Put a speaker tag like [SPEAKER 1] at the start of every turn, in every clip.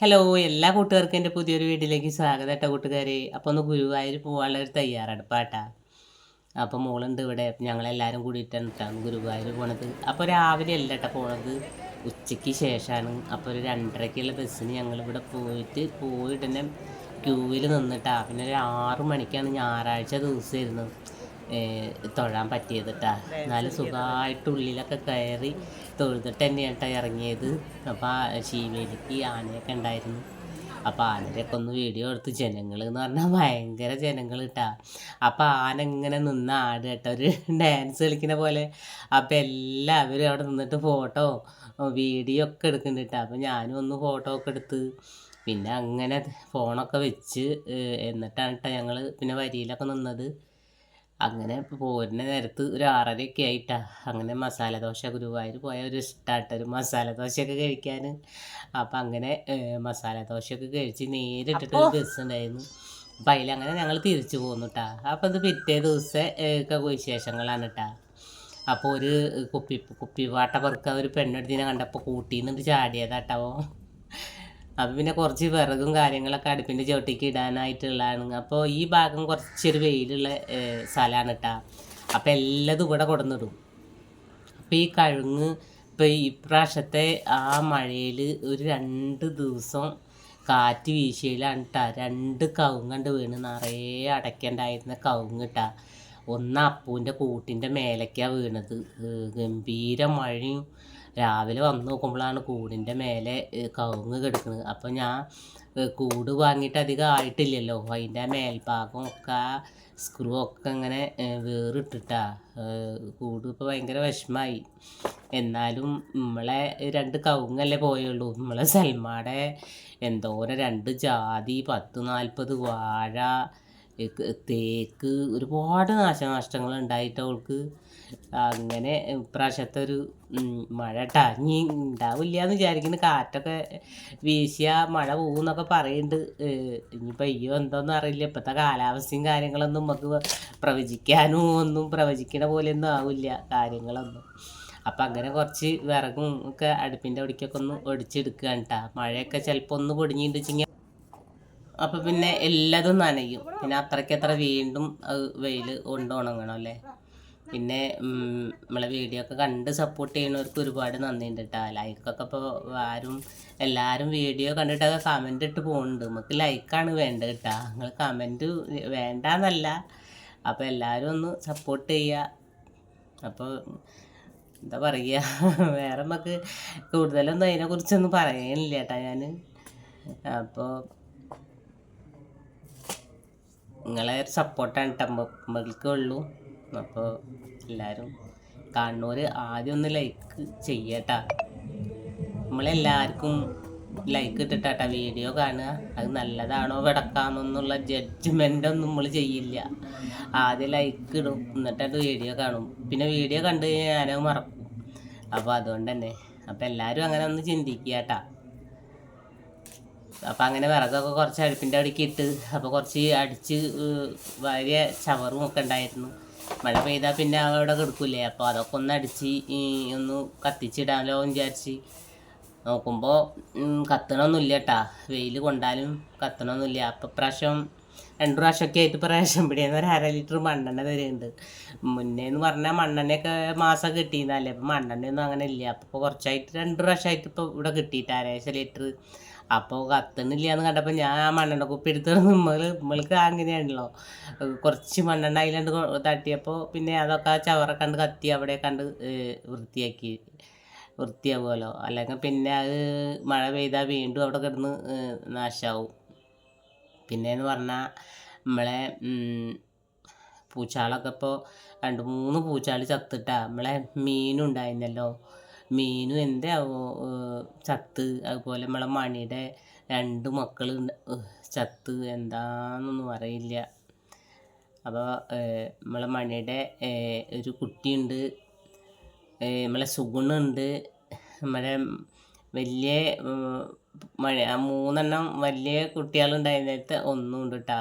[SPEAKER 1] Hello എല്ലാ കൂട്ടുകാർക്കും എന്റെ പുതിയൊരു വീട്ടിലേക്ക് സ്വാഗതം കേട്ടോ കൂട്ടുകാരെ. അപ്പോൾ ഒന്ന് ഗുരുവായൂർ പോകാനുള്ള ഒരു തയ്യാറെടുപ്പാട്ടാ അപ്പോൾ മോളുണ്ട് ഇവിടെ. ഞങ്ങളെല്ലാവരും കൂടിയിട്ടാണ് കേട്ടോ ഗുരുവായൂർ പോണത്. അപ്പോൾ രാവിലെ അല്ല കേട്ടോ പോണത്. ഉച്ചയ്ക്ക് ശേഷമാണ് അപ്പോൾ ഒരു രണ്ടരയ്ക്കുള്ള ബസ്സിന് ഞങ്ങളിവിടെ പോയിട്ട് പോയിട്ട് തന്നെ ക്യൂവിൽ നിന്നിട്ടാ. പിന്നെ ഒരു ആറു മണിക്കാണ് ഞായറാഴ്ച ദിവസമായിരുന്നു തൊഴാൻ പറ്റിയത് കേട്ടാ എന്നാലും സുഖമായിട്ട് ഉള്ളിലൊക്കെ കയറി തൊഴുതിട്ട് തന്നെയാണ് ഇറങ്ങിയത്. അപ്പോൾ ശീവേലിക്ക് ആനയൊക്കെ ഉണ്ടായിരുന്നു. അപ്പോൾ ആനയൊക്കെ ഒന്ന് വീഡിയോ എടുത്ത്. ജനങ്ങൾ എന്ന് പറഞ്ഞാൽ ഭയങ്കര ജനങ്ങൾ ഇട്ടാ അപ്പോൾ ആന ഇങ്ങനെ നിന്ന് ആട് കേട്ടോ ഒരു ഡാൻസ് കളിക്കുന്ന പോലെ. അപ്പോൾ എല്ലാവരും അവിടെ നിന്നിട്ട് ഫോട്ടോ വീഡിയോ ഒക്കെ എടുക്കുന്നുണ്ട് കേട്ടോ അപ്പോൾ ഞാനും ഒന്ന് ഫോട്ടോ ഒക്കെ എടുത്ത്. പിന്നെ അങ്ങനെ ഫോണൊക്കെ വെച്ച് എന്നിട്ടാണ് കേട്ടോ ഞങ്ങൾ പിന്നെ വരിയിലൊക്കെ നിന്നത്. അങ്ങനെ പോരുന്ന നേരത്ത് ഒരു ആറരയൊക്കെ ആയിട്ടാ. അങ്ങനെ മസാല ദോശ ഗുരുവായൂർ പോയ ഒരു ഇഷ്ടമായിട്ട് ഒരു മസാല ദോശയൊക്കെ കഴിക്കാൻ അപ്പം അങ്ങനെ മസാല ദോശയൊക്കെ കഴിച്ച് നേരിട്ടിട്ട് ഒരു ബസ് ഉണ്ടായിരുന്നു. അപ്പം അതിലങ്ങനെ ഞങ്ങൾ തിരിച്ചു പോന്നു കേട്ടാ അപ്പം ഇത് പിറ്റേ ദിവസത്തെ ഒക്കെ വിശേഷങ്ങളാണ് കേട്ടാ അപ്പോൾ ഒരു കുപ്പി കുപ്പി പാട്ട പെറുക്ക ഒരു പെണ്ണെടുത്തിനെ കണ്ടപ്പോൾ കൂട്ടിന്നിട്ട് ചാടിയതാട്ടാവോ അപ്പം പിന്നെ കുറച്ച് വിറകും കാര്യങ്ങളൊക്കെ അടുപ്പിന്റെ ചോട്ടിക്ക് ഇടാനായിട്ടുള്ളതാണ്. അപ്പോൾ ഈ ഭാഗം കുറച്ചൊരു വെയിലുള്ള സ്ഥലമാണ് കേട്ടോ അപ്പോൾ എല്ലാതും ഇവിടെ കൊടുന്നിടും. അപ്പോൾ ഈ കഴുങ്ങ് ഇപ്പോൾ ഈ പ്രാവശ്യത്തെ ആ മഴയിൽ ഒരു രണ്ട് ദിവസം കാറ്റ് വീശിയിലാണ് കേട്ടോ രണ്ട് കവുങ്ങണ്ട് വീണ് നിറയെ അടയ്ക്കണ്ടായിരുന്ന കവുങ്ങ് കേട്ടാ ഒന്ന് അപ്പൂന്റെ കൂട്ടിന്റെ മേലേക്കാണ് വീണത്. ഗംഭീര മഴയും രാവിലെ വന്ന് നോക്കുമ്പോഴാണ് കൂടിന്റെ മേലെ കവുങ്ങ് കിടക്കുന്നത്. അപ്പോൾ ഞാൻ കൂട് വാങ്ങിയിട്ട് അധികം ആയിട്ടില്ലല്ലോ. അതിന്റെ മേൽഭാഗം ഒക്കെ സ്ക്രൂ ഒക്കെ ഇങ്ങനെ വേറിട്ടിട്ടാ. കൂട് ഇപ്പോൾ ഭയങ്കര വിഷമായി. എന്നാലും നമ്മളെ രണ്ട് കവുങ്ങല്ലേ പോയുള്ളൂ. നമ്മളെ സൽമാടെ എന്തോരം രണ്ട് ജാതി പത്ത് നാൽപ്പത് വാഴ തേക്ക് ഒരുപാട് നാശനഷ്ടങ്ങൾ ഉണ്ടായിട്ട് അവൾക്ക്. അങ്ങനെ ഇപ്രാവശ്യത്തെ ഒരു മഴ ടാങ്ങി ഉണ്ടാവില്ല എന്ന് വിചാരിക്കുന്നു. കാറ്റൊക്കെ വീശിയ മഴ പോകുന്നൊക്കെ പറയുന്നുണ്ട് ഇനിയിപ്പോൾ അയ്യോ എന്തോന്നും അറിയില്ല. ഇപ്പോഴത്തെ കാലാവസ്ഥയും കാര്യങ്ങളൊന്നും നമുക്ക് പ്രവചിക്കാനോ ഒന്നും പ്രവചിക്കണ പോലെയൊന്നും ആവില്ല കാര്യങ്ങളൊന്നും. അപ്പം അങ്ങനെ കുറച്ച് വിറകും ഒക്കെ അടുപ്പിന്റെ അവിടേക്കൊക്കെ ഒന്ന് ഒടിച്ചെടുക്കുകയാണ് കേട്ടോ മഴയൊക്കെ ചിലപ്പോൾ ഒന്ന് പൊടിഞ്ഞിട്ടുണ്ടെങ്കിൽ അപ്പം പിന്നെ എല്ലാതും നനയും. പിന്നെ അത്രയ്ക്ക് അത്ര വീണ്ടും വെയിൽ കൊണ്ട് ഉണങ്ങണം അല്ലേ? പിന്നെ നമ്മളെ വീഡിയോ ഒക്കെ കണ്ട് സപ്പോർട്ട് ചെയ്യുന്നവർക്ക് ഒരുപാട് നന്ദിയുണ്ട് കേട്ടോ ലൈക്കൊക്കെ ഇപ്പോൾ ആരും എല്ലാവരും വീഡിയോ കണ്ടിട്ടൊക്കെ കമന്റ് ഇട്ട് പോകുന്നുണ്ട് നമുക്ക് ലൈക്കാണ് വേണ്ടത് കേട്ടോ നിങ്ങൾ കമന്റ് വേണ്ടാന്നല്ല. അപ്പോൾ എല്ലാവരും ഒന്ന് സപ്പോർട്ട് ചെയ്യുക അപ്പോൾ എന്താ പറയുക വേറെ നമുക്ക് കൂടുതലൊന്നും അതിനെക്കുറിച്ചൊന്നും പറയാനില്ല കേട്ടോ ഞാൻ അപ്പോൾ നിങ്ങളെ ഒരു സപ്പോർട്ടാണ് കേട്ടോ നമ്മൾക്ക് ഉള്ളൂ. അപ്പോൾ എല്ലാവരും കാണുന്നവർ ആദ്യം ഒന്ന് ലൈക്ക് ചെയ്യട്ടാ. നമ്മളെല്ലാവർക്കും ലൈക്ക് ഇട്ടിട്ടാട്ടാ വീഡിയോ കാണുക. അത് നല്ലതാണോ വിടക്കാണെന്നുള്ള ജഡ്ജ്മെന്റ് ഒന്നും നമ്മൾ ചെയ്യില്ല. ആദ്യം ലൈക്ക് ഇടും എന്നിട്ടത് വീഡിയോ കാണും. പിന്നെ വീഡിയോ കണ്ടു കഴിഞ്ഞാൽ ഞാനത് മറക്കും. അപ്പോൾ അതുകൊണ്ട് തന്നെ അപ്പോൾ എല്ലാവരും അങ്ങനെ ഒന്ന് ചിന്തിക്കുക കേട്ടാ അപ്പം അങ്ങനെ വിറകൊക്കെ കുറച്ച് അടുപ്പിന്റെ അവിടേക്ക് ഇട്ട് അപ്പോൾ കുറച്ച് അടിച്ച് വലിയ ചവറും ഒക്കെ ഉണ്ടായിരുന്നു. മഴ പെയ്താൽ പിന്നെ അവിടെ കിടക്കില്ലേ അപ്പോൾ അതൊക്കെ ഒന്ന് അടിച്ച് ഒന്ന് കത്തിച്ചിടാമല്ലോ എന്ന് വിചാരിച്ച് നോക്കുമ്പോൾ കത്തണമൊന്നുമില്ല കേട്ടാ വെയിൽ കൊണ്ടാലും കത്തണമൊന്നുമില്ല അപ്പോൾ പ്രാവശ്യം രണ്ട് പ്രാവശ്യമൊക്കെ ആയിട്ട് ഇപ്പോൾ പിടിയെന്ന് ഒരു അര ലിറ്റർ മണ്ണെണ്ണ തരുന്നുണ്ട്. മുന്നേ എന്ന് പറഞ്ഞാൽ മണ്ണെണ്ണയൊക്കെ മാസം കിട്ടിയിരുന്നല്ലേ അപ്പോൾ മണ്ണെണ്ണയൊന്നും അങ്ങനെ ഇല്ല. അപ്പോൾ കുറച്ചായിട്ട് രണ്ട് പ്രാവശ്യമായിട്ട് ഇപ്പോൾ ഇവിടെ കിട്ടിയിട്ട് അരേശ ലിറ്റർ അപ്പോൾ കത്തണില്ല എന്ന് കണ്ടപ്പോൾ ഞാൻ ആ മണ്ണെണ്ണ കുപ്പി എടുത്ത് നമ്മൾ നമ്മൾക്ക് അങ്ങനെയാണല്ലോ. കുറച്ച് മണ്ണെണ്ണ അതിലാണ്ട് തട്ടിയപ്പോ പിന്നെ അതൊക്കെ ചവറ കണ്ട് കത്തി അവിടെ കണ്ട് വൃത്തിയാക്കി വൃത്തിയാവുമല്ലോ അല്ലെങ്കിൽ പിന്നെ അത് മഴ പെയ്താൽ വീണ്ടും അവിടെ കിടന്ന് നാശാവും. പിന്നെന്ന് പറഞ്ഞാൽ നമ്മളെ പൂച്ചാളൊക്കെ ഇപ്പോൾ രണ്ട് മൂന്ന് പൂച്ചാൾ ചത്തിട്ടാ. നമ്മളെ മീനും ഉണ്ടായിരുന്നല്ലോ മീനും എന്താവോ ചത്ത്. അതുപോലെ നമ്മളെ മണിയുടെ രണ്ട് മക്കൾ ചത്ത്. എന്താണെന്നൊന്നും അറിയില്ല. അപ്പോൾ നമ്മളെ മണിയുടെ ഒരു കുട്ടിയുണ്ട്. നമ്മളെ സുഗുണുണ്ട് നമ്മളെ വലിയ മഴ ആ മൂന്നെണ്ണം വലിയ കുട്ടികളുണ്ടായിരുന്നിട്ട് ഒന്നും ഉണ്ട് കേട്ടാ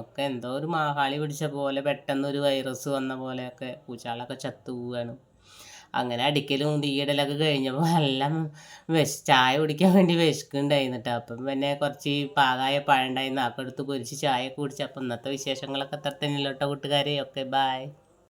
[SPEAKER 1] ഒക്കെ എന്തോ ഒരു മാഹാളി പിടിച്ച പോലെ പെട്ടെന്ന് ഒരു വൈറസ് വന്ന പോലെയൊക്കെ പൂച്ചാളൊക്കെ ചത്തു പോവുകയാണ് അങ്ങനെ അടിക്കലും തീയിടലൊക്കെ കഴിഞ്ഞപ്പോൾ എല്ലാം വിശ ചായ കുടിക്കാൻ വേണ്ടി വിശക്കുണ്ടായിരുന്നിട്ട് അപ്പം പിന്നെ കുറച്ച് പാകായ പഴം ഉണ്ടായിരുന്നു അപ്പം എടുത്ത് പൊരിച്ച് ചായ കുടിച്ച്. അപ്പം ഇന്നത്തെ വിശേഷങ്ങളൊക്കെ അത്ര തന്നെയല്ലോ കേട്ടോ കൂട്ടുകാരെ. Okay bye